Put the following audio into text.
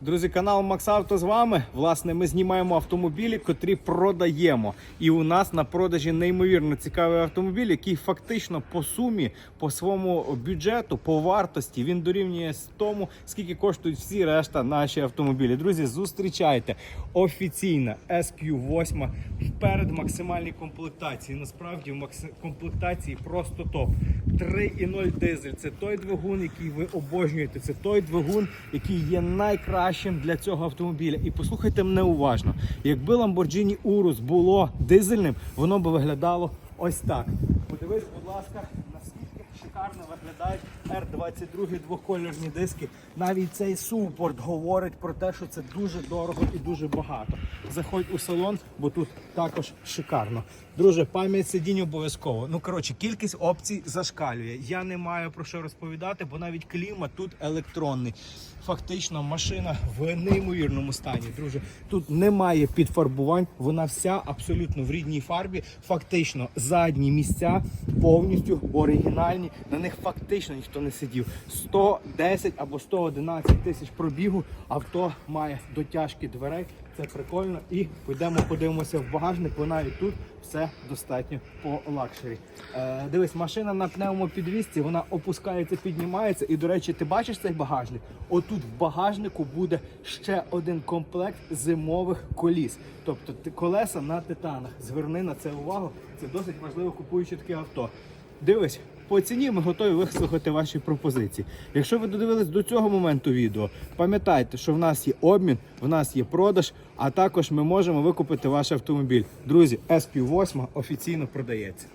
Друзі, канал Максавто з вами. Власне, ми знімаємо автомобілі, котрі продаємо. І у нас на продажі неймовірно цікавий автомобіль, який фактично по сумі, по своєму бюджету, по вартості він дорівнює тому, скільки коштують всі решта наші автомобілі. Друзі, зустрічайте офіційна SQ8 вперед максимальній комплектації. Насправді в комплектації просто топ. 3,0 дизель. Це той двигун, який ви обожнюєте. Це той двигун, який є найкращим для цього автомобіля. І послухайте мене уважно. Якби Lamborghini Urus було дизельним, воно би виглядало ось так. Подивись, будь ласка, шикарно виглядають R22 двокольорні диски. Навіть цей супорт говорить про те, що це дуже дорого і дуже багато. Заходь у салон, бо тут також шикарно. Друже, пам'ять сидінь обов'язково. Ну коротше, кількість опцій зашкалює. Я не маю про що розповідати, бо навіть клімат тут електронний. Фактично, машина в неймовірному стані. Друже, тут немає підфарбувань, вона вся абсолютно в рідній фарбі. Фактично, задні місця повністю оригінальні. На них фактично ніхто не сидів. 110 або 111 тисяч пробігу. Авто має дотяжки дверей. Це прикольно. І підемо подивимося в багажник. Вона і тут все достатньо по лакшері. Е, дивись, машина на пневмопідвісці, вона опускається, піднімається. І, до речі, ти бачиш цей багажник? Отут в багажнику буде ще один комплект зимових коліс. Тобто ти- колеса на титанах. Зверни на це увагу. Це досить важливо купуючи таке авто. Дивись, по ціні ми готові вислухати ваші пропозиції. Якщо ви додивились до цього моменту відео, пам'ятайте, що в нас є обмін, в нас є продаж, а також ми можемо викупити ваш автомобіль. Друзі, sp 8 офіційно продається.